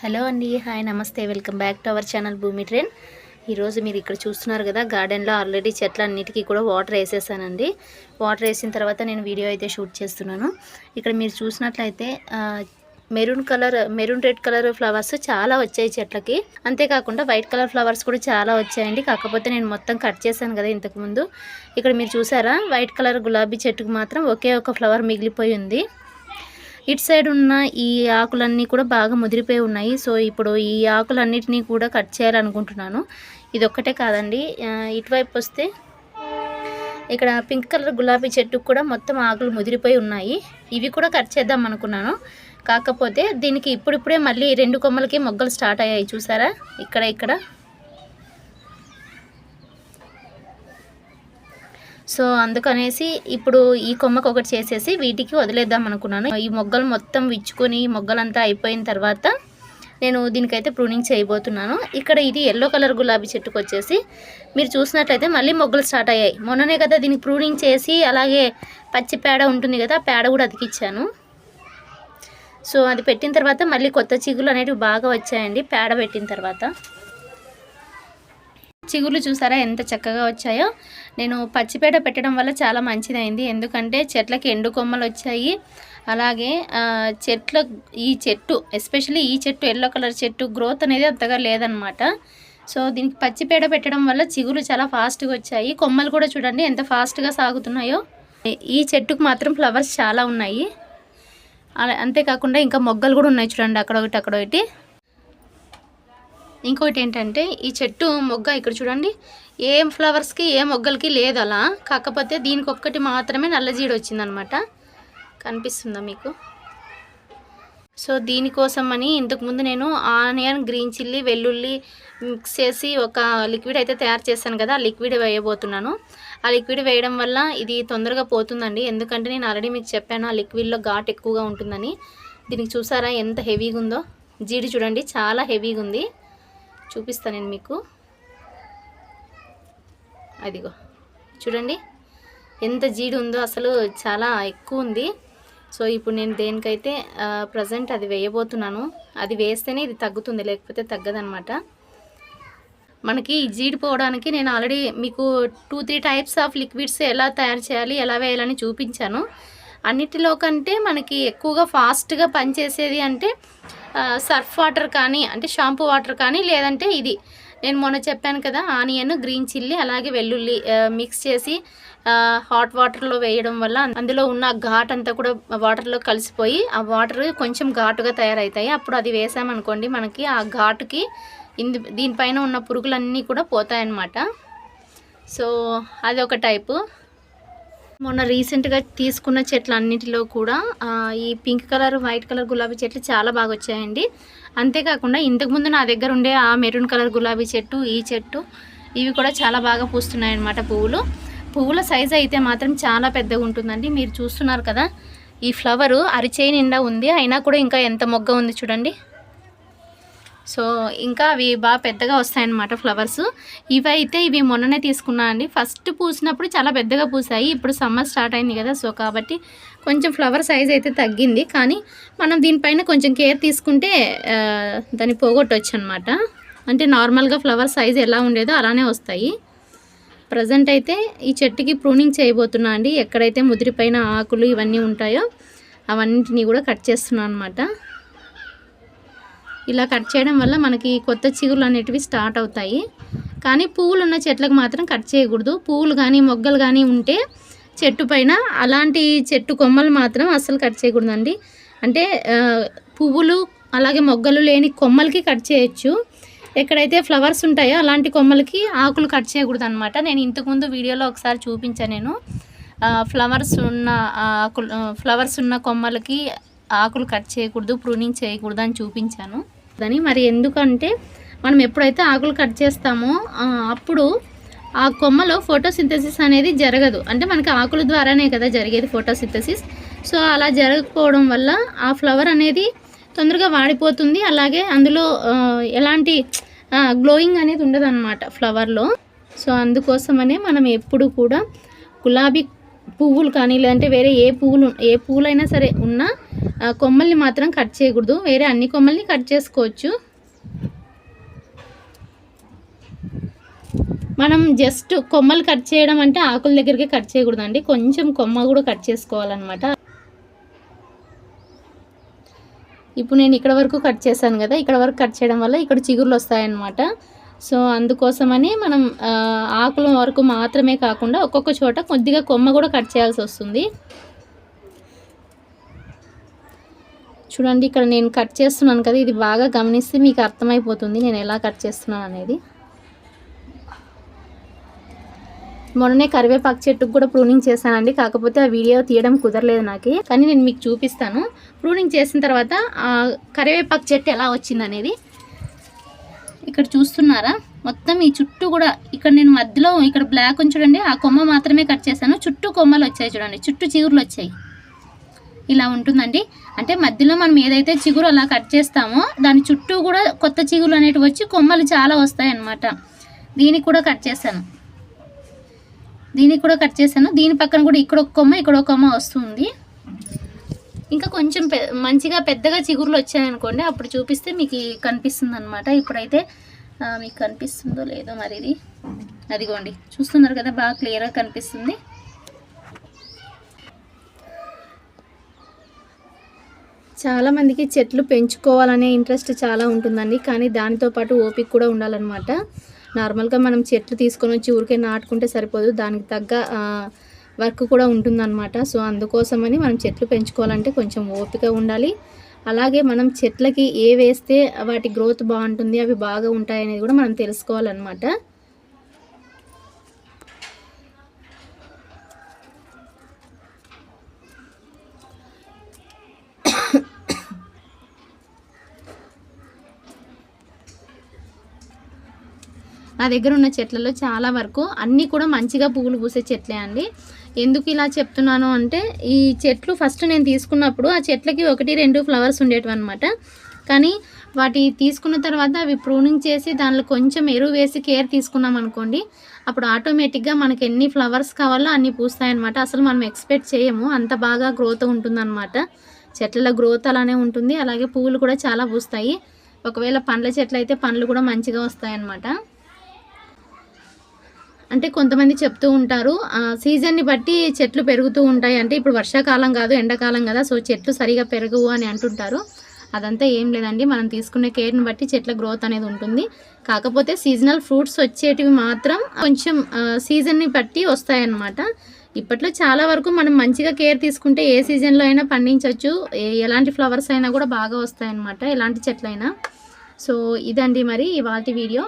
Hello అండి hi నమస్తే welcome back to our channel Bhoomi train ఈరోజు మీరు ఇక్కడ చూస్తున్నారు కదా గార్డెన్లో ఆల్రెడీ చెట్లన్నిటికీ కూడా వాటర్ వేసేసానండి. వాటర్ వేసిన తర్వాత నేను వీడియో అయితే షూట్ చేస్తున్నాను. ఇక్కడ మీరు చూసినట్లయితే maroon colour maroon red colour flowers చాలా వచ్చాయి చెట్లకి. అంతేకాకుండా వైట్ కలర్ ఫ్లవర్స్ కూడా చాలా వచ్చాయండి. కాకపోతే నేను మొత్తం కట్ చేశాను కదా ఇంతకుముందు ఇక్కడ మీరు చూసారా వైట్ కలర్ గులాబీ చెట్టుకు మాత్రం ఒకే ఒక ఫ్లవర్ మిగిలిపోయి ఉంది. ఇటు సైడ్ ఉన్న ఈ ఆకులన్నీ కూడా బాగా ముదిరిపోయి ఉన్నాయి. సో ఇప్పుడు ఈ ఆకులన్నిటినీ కూడా కట్ చేయాలనుకుంటున్నాను. ఇది ఒక్కటే కాదండి ఇటువైపు వస్తే ఇక్కడ పింక్ కలర్ గులాబీ చెట్టుకు కూడా మొత్తం ఆకులు ముదిరిపోయి ఉన్నాయి. ఇవి కూడా కట్ చేద్దాం అనుకున్నాను. కాకపోతే దీనికి ఇప్పుడిప్పుడే మళ్ళీ రెండు కొమ్మలకి మొగ్గలు స్టార్ట్ అయ్యాయి. చూసారా? ఇక్కడ ఇక్కడ. సో అందుకనేసి ఇప్పుడు ఈ కొమ్మకు ఒకటి చేసేసి వీటికి వదిలేద్దాం అనుకున్నాను. ఈ మొగ్గలు మొత్తం విచ్చుకొని ఈ మొగ్గలంతా అయిపోయిన తర్వాత నేను దీనికైతే ప్రూనింగ్ చేయబోతున్నాను. ఇక్కడ ఇది ఎల్లో కలర్ గులాబీ చెట్టుకు వచ్చేసి మీరు చూసినట్లయితే మళ్ళీ మొగ్గలు స్టార్ట్ అయ్యాయి. మొన్ననే కదా దీనికి ప్రూనింగ్ చేసి అలాగే పచ్చి పేడ ఉంటుంది కదా పేడ కూడా అతికిచ్చాను. సో అది పెట్టిన తర్వాత మళ్ళీ కొత్త చిగులు అనేటివి బాగా వచ్చాయండి పేడ పెట్టిన తర్వాత. చిగుర్లు చూసారా? ఎంత చక్కగా వచ్చాయో. నేను పచ్చిపేట పెట్టడం వల్ల చాలా మంచిదైంది. ఎందుకంటే చెట్లకి ఎండు కొమ్మలు వచ్చాయి. అలాగే చెట్ల ఈ చెట్టు ఎస్పెషల్లీ ఈ చెట్టు ఎల్లో కలర్ చెట్టు గ్రోత్ అనేది అంతగా లేదనమాట. సో దీనికి పచ్చిపేడ పెట్టడం వల్ల చిగురు చాలా ఫాస్ట్గా వచ్చాయి. కొమ్మలు కూడా చూడండి ఎంత ఫాస్ట్గా సాగుతున్నాయో. ఈ చెట్టుకు మాత్రం ఫ్లవర్స్ చాలా ఉన్నాయి. అలా- అంతేకాకుండా ఇంకా మొగ్గలు కూడా ఉన్నాయి చూడండి అక్కడ ఒకటి అక్కడ ఒకటి ఇంకోటి ఏంటంటే ఈ చెట్టు మొగ్గ ఇక్కడ చూడండి ఏం ఫ్లవర్స్కి ఏ మొగ్గలకి లేదు అలా. కాకపోతే దీనికి ఒక్కటి మాత్రమే నల్లజీడు వచ్చిందనమాట. కనిపిస్తుందా మీకు? సో దీనికోసం అని ఇంతకుముందు నేను ఆనియన్ గ్రీన్ చిల్లీ వెల్లుల్లి మిక్స్ చేసి ఒక లిక్విడ్ అయితే తయారు చేశాను కదా ఆ లిక్విడ్ వేయబోతున్నాను. ఆ లిక్విడ్ వేయడం వల్ల ఇది తొందరగా పోతుందండి. ఎందుకంటే నేను ఆల్రెడీ మీకు చెప్పాను ఆ లిక్విడ్లో ఘాట్ ఎక్కువగా ఉంటుందని. దీనికి చూసారా ఎంత హెవీగా ఉందో జీడి చూడండి చాలా హెవీగా ఉంది చూపిస్తాను నేను మీకు. అదిగో చూడండి. ఎంత జీడి ఉందో అసలు చాలా ఎక్కువ ఉంది. సో ఇప్పుడు నేను దేనికైతే ప్రజెంట్ అది వేయబోతున్నాను అది వేస్తేనే ఇది తగ్గుతుంది లేకపోతే తగ్గదనమాట మనకి జీడిపోవడానికి జీడి పోవడానికి నేను ఆల్రెడీ మీకు two three types of liquids ఎలా తయారు చేయాలి ఎలా వేయాలని చూపించాను. అన్నిటిలో కంటే మనకి ఎక్కువగా ఫాస్ట్గా పనిచేసేది అంటే సర్ఫ్ వాటర్ కానీ అంటే షాంపూ వాటర్ కానీ లేదంటే ఇది. నేను మొన్న చెప్పాను కదా ఆనియన్ గ్రీన్ చిల్లీ అలాగే వెల్లుల్లి మిక్స్ చేసి హాట్ వాటర్లో వేయడం వల్ల అందులో ఉన్న ఘాట్ అంతా కూడా వాటర్లో కలిసిపోయి ఆ వాటర్ కొంచెం ఘాటుగా తయారవుతాయి అప్పుడు అది వేసామనుకోండి మనకి ఆ ఘాటుకి ఇందు దీనిపైన ఉన్న పురుగులన్నీ కూడా పోతాయన్నమాట. సో అది ఒక టైపు. మొన్న రీసెంట్గా తీసుకున్న చెట్లు అన్నిటిలో కూడా ఈ పింక్ కలర్ వైట్ కలర్ గులాబీ చెట్లు చాలా బాగా వచ్చాయండి. అంతేకాకుండా ఇంతకుముందు నా దగ్గర ఉండే ఆ మెరూన్ కలర్ గులాబీ చెట్టు ఈ చెట్టు ఇవి కూడా చాలా బాగా పూస్తున్నాయి అన్నమాట పువ్వులు. పువ్వుల సైజ్ అయితే మాత్రం చాలా పెద్దగా ఉంటుందండి. మీరు చూస్తున్నారు కదా ఈ ఫ్లవరు అరిచేయి నిండా ఉంది. అయినా కూడా ఇంకా ఎంత మొగ్గ ఉంది చూడండి. సో ఇంకా అవి బాగా పెద్దగా వస్తాయన్నమాట ఫ్లవర్స్. ఇవి అయితే ఇవి మొన్ననే తీసుకున్నా అండి. ఫస్ట్ పూసినప్పుడు చాలా పెద్దగా పూసాయి. ఇప్పుడు సమ్మర్ స్టార్ట్ అయింది కదా సో కాబట్టి కొంచెం ఫ్లవర్ సైజ్ అయితే తగ్గింది. కానీ మనం దీనిపైన కొంచెం కేర్ తీసుకుంటే దాన్ని పోగొట్టవచ్చు అనమాట అంటే నార్మల్గా ఫ్లవర్ సైజ్ ఎలా ఉండేదో అలానే వస్తాయి. ప్రజెంట్ అయితే ఈ చెట్టుకి ప్రూనింగ్ చేయబోతున్నా అండి. ఎక్కడైతే ముదిరిపోయిన ఆకులు ఇవన్నీ ఉంటాయో అవన్నింటినీ కూడా కట్ చేస్తున్నాను అనమాట ఇలా కట్ చేయడం వల్ల మనకి కొత్త చిగుళ్ళు అనేటివి స్టార్ట్ అవుతాయి. కానీ పువ్వులు ఉన్న చెట్లకు మాత్రం కట్ చేయకూడదు. పువ్వులు కానీ మొగ్గలు కానీ ఉంటే చెట్టు పైన అలాంటి చెట్టు కొమ్మలు మాత్రం అస్సలు కట్ చేయకూడదండి. అంటే పువ్వులు అలాగే మొగ్గలు లేని కొమ్మలకి కట్ చేయొచ్చు. ఎక్కడైతే ఫ్లవర్స్ ఉంటాయో అలాంటి కొమ్మలకి ఆకులు కట్ చేయకూడదు అనమాట నేను ఇంతకుముందు వీడియోలో ఒకసారి చూపించాను నేను. ఫ్లవర్స్ ఉన్న ఆకులు ఫ్లవర్స్ ఉన్న కొమ్మలకి ఆకులు కట్ చేయకూడదు ప్రూనింగ్ చేయకూడదు అని చూపించాను. అని మరి ఎందుకంటే మనం ఎప్పుడైతే ఆకులు కట్ చేస్తామో అప్పుడు ఆ కొమ్మలో ఫోటోసింథసిస్ అనేది జరగదు. అంటే మనకి ఆకుల ద్వారానే కదా జరిగేది ఫోటోసింథసిస్. సో అలా జరగకపోవడం వల్ల ఆ ఫ్లవర్ అనేది తొందరగా వాడిపోతుంది. అలాగే అందులో ఎలాంటి గ్లోయింగ్ అనేది ఉండదు అనమాట ఫ్లవర్లో. సో అందుకోసమనే మనం ఎప్పుడు కూడా గులాబీ పువ్వులు కానీ లేదంటే వేరే ఏ పువ్వులు ఏ పువ్వులైనా సరే ఉన్నా కొమ్మల్ని మాత్రం కట్ చేయకూడదు. వేరే అన్ని కొమ్మల్ని కట్ చేసుకోవచ్చు. మనం జస్ట్ కొమ్మలు కట్ చేయడం అంటే ఆకుల దగ్గరికి కట్ చేయకూడదండి. కొంచెం కొమ్మ కూడా కట్ చేసుకోవాలన్నమాట. ఇప్పుడు నేను ఇక్కడ వరకు కట్ చేశాను కదా. ఇక్కడ వరకు కట్ చేయడం వల్ల ఇక్కడ చిగురులు వస్తాయన్నమాట. సో అందుకోసమని మనం ఆకుల వరకు మాత్రమే కాకుండా ఒక్కొక్క చోట కొద్దిగా కొమ్మ కూడా కట్ చేయాల్సి వస్తుంది. చూడండి ఇక్కడ నేను కట్ చేస్తున్నాను కదా ఇది బాగా గమనిస్తే మీకు అర్థమైపోతుంది నేను ఎలా కట్ చేస్తున్నాను అనేది. మొన్ననే కరివేపాకు చెట్టుకు కూడా ప్రూనింగ్ చేశానండి కాకపోతే ఆ వీడియో తీయడం కుదరలేదు నాకు. కానీ నేను మీకు చూపిస్తాను. ప్రూనింగ్ చేసిన తర్వాత ఆ కరివేపాకు చెట్టు ఎలా వచ్చింది అనేది ఇక్కడ చూస్తున్నారా? మొత్తం ఈ చుట్టూ కూడా ఇక్కడ నేను మధ్యలో ఇక్కడ బ్లాక్ ఉంది చూడండి ఆ కొమ్మ మాత్రమే కట్ చేశాను. చుట్టూ కొమ్మలు వచ్చాయి చూడండి చుట్టూ చిగురులు వచ్చాయి. ఇలా ఉంటుందండి. అంటే మధ్యలో మనం ఏదైతే చిగురు అలా కట్ చేస్తామో దాని చుట్టూ కూడా కొత్త చిగురు అనేటివి వచ్చి కొమ్మలు చాలా వస్తాయి అన్నమాట దీనికి కూడా కట్ చేశాను. దీనికి కూడా కట్ చేశాను. దీని పక్కన కూడా ఇక్కడ ఒక కొమ్మ ఇక్కడ ఒక కొమ్మ వస్తుంది. ఇంకా కొంచెం పె మంచిగా పెద్దగా చిగురులు వచ్చాయనుకోండి అప్పుడు చూపిస్తే మీకు కనిపిస్తుంది అనమాట ఇప్పుడైతే మీకు కనిపిస్తుందో లేదో మరి ఇది. అదిగోండి. చూస్తున్నారు కదా బాగా క్లియర్గా కనిపిస్తుంది. చాలామందికి చెట్లు పెంచుకోవాలనే ఇంట్రెస్ట్ చాలా ఉంటుందండి. కానీ దానితో పాటు ఓపిక కూడా ఉండాలన్నమాట. నార్మల్గా మనం చెట్లు తీసుకొని వచ్చి ఊరికే నాటుకుంటే సరిపోదు. దానికి తగ్గ వర్క్ కూడా ఉంటుందన్నమాట. సో అందుకోసమని మనం చెట్లు పెంచుకోవాలంటే కొంచెం ఓపిక ఉండాలి. అలాగే మనం చెట్లకి ఏ వేస్తే వాటి గ్రోత్ బాగుంటుంది అవి బాగా ఉంటాయి అనేది కూడా మనం తెలుసుకోవాలన్నమాట. దగ్గర ఉన్న చెట్లలో చాలా వరకు అన్నీ కూడా మంచిగా పువ్వులు పూసే చెట్లే అండి. ఎందుకు ఇలా చెప్తున్నాను అంటే ఈ చెట్లు ఫస్ట్ నేను తీసుకున్నప్పుడు ఆ చెట్లకి ఒకటి రెండు ఫ్లవర్స్ ఉండేటివి అనమాట కానీ వాటి తీసుకున్న తర్వాత అవి ప్రూనింగ్ చేసి దానిలో కొంచెం ఎరువు వేసి కేర్ తీసుకున్నాం అనుకోండి అప్పుడు ఆటోమేటిక్గా మనకి ఎన్ని ఫ్లవర్స్ కావాలో అన్ని పూస్తాయన్నమాట. అసలు మనం ఎక్స్పెక్ట్ చేయము అంత బాగా గ్రోత్ ఉంటుందన్నమాట. చెట్ల గ్రోత్ అలానే ఉంటుంది అలాగే పువ్వులు కూడా చాలా పూస్తాయి. ఒకవేళ పండ్ల చెట్లు అయితే పండ్లు కూడా మంచిగా వస్తాయన్నమాట. అంటే కొంతమంది చెప్తూ ఉంటారు సీజన్ని బట్టి చెట్లు పెరుగుతూ ఉంటాయి అంటే ఇప్పుడు వర్షాకాలం కాదు ఎండాకాలం కదా సో చెట్లు సరిగా పెరగవు అని అంటుంటారు. అదంతా ఏం లేదండి మనం తీసుకునే కేర్ని బట్టి చెట్ల గ్రోత్ అనేది ఉంటుంది. కాకపోతే సీజనల్ ఫ్రూట్స్ వచ్చేటివి మాత్రం కొంచెం సీజన్ని బట్టి వస్తాయన్నమాట. ఇప్పట్లో చాలా వరకు మనం మంచిగా కేర్ తీసుకుంటే ఏ సీజన్లో అయినా పండించవచ్చు ఏ ఎలాంటి ఫ్లవర్స్ అయినా కూడా బాగా వస్తాయన్నమాట ఎలాంటి చెట్లైనా. సో ఇదండి మరి ఇవాటి వీడియో.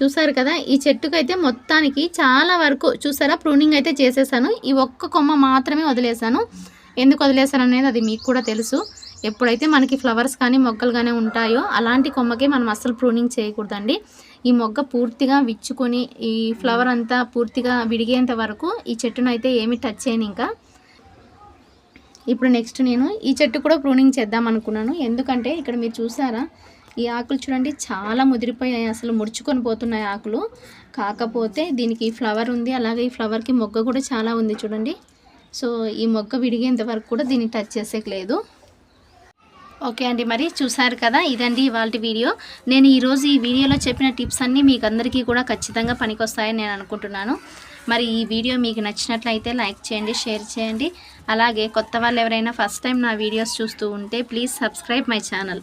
చూసారు కదా? ఈ చెట్టుకైతే మొత్తానికి చాలా వరకు చూసారా? ప్రూనింగ్ అయితే చేసేసాను. ఈ ఒక్క కొమ్మ మాత్రమే వదిలేసాను. ఎందుకు వదిలేసాను అనేది అది మీకు కూడా తెలుసు. ఎప్పుడైతే మనకి ఫ్లవర్స్ కానీ మొగ్గలు కానీ ఉంటాయో అలాంటి కొమ్మకే మనం అస్సలు ప్రూనింగ్ చేయకూడదండి. ఈ మొగ్గ పూర్తిగా విచ్చుకొని ఈ ఫ్లవర్ అంతా పూర్తిగా విడిగేంత వరకు ఈ చెట్టును అయితే ఏమి టచ్ చేయను ఇంకా. ఇప్పుడు నెక్స్ట్ నేను ఈ చెట్టు కూడా ప్రూనింగ్ చేద్దాం అనుకున్నాను. ఎందుకంటే ఇక్కడ మీరు చూసారా? ఈ ఆకులు చూడండి చాలా ముదిరిపోయాయి. అసలు ముడుచుకొని పోతున్నాయి ఆకులు. కాకపోతే దీనికి ఫ్లవర్ ఉంది. అలాగే ఈ ఫ్లవర్కి మొగ్గ కూడా చాలా ఉంది చూడండి. సో ఈ మొగ్గ విడిగేంత వరకు కూడా దీన్ని టచ్ చేసేకి లేదు. ఓకే అండి మరి చూసారు కదా? ఇదండి ఇవాళ వీడియో. నేను ఈరోజు ఈ వీడియోలో చెప్పిన టిప్స్ అన్నీ మీకు అందరికీ కూడా ఖచ్చితంగా పనికొస్తాయని నేను అనుకుంటున్నాను. మరి ఈ వీడియో మీకు నచ్చినట్లయితే లైక్ చేయండి షేర్ చేయండి. అలాగే కొత్త వాళ్ళు ఎవరైనా ఫస్ట్ టైం నా వీడియోస్ చూస్తూ ఉంటే please subscribe my channel.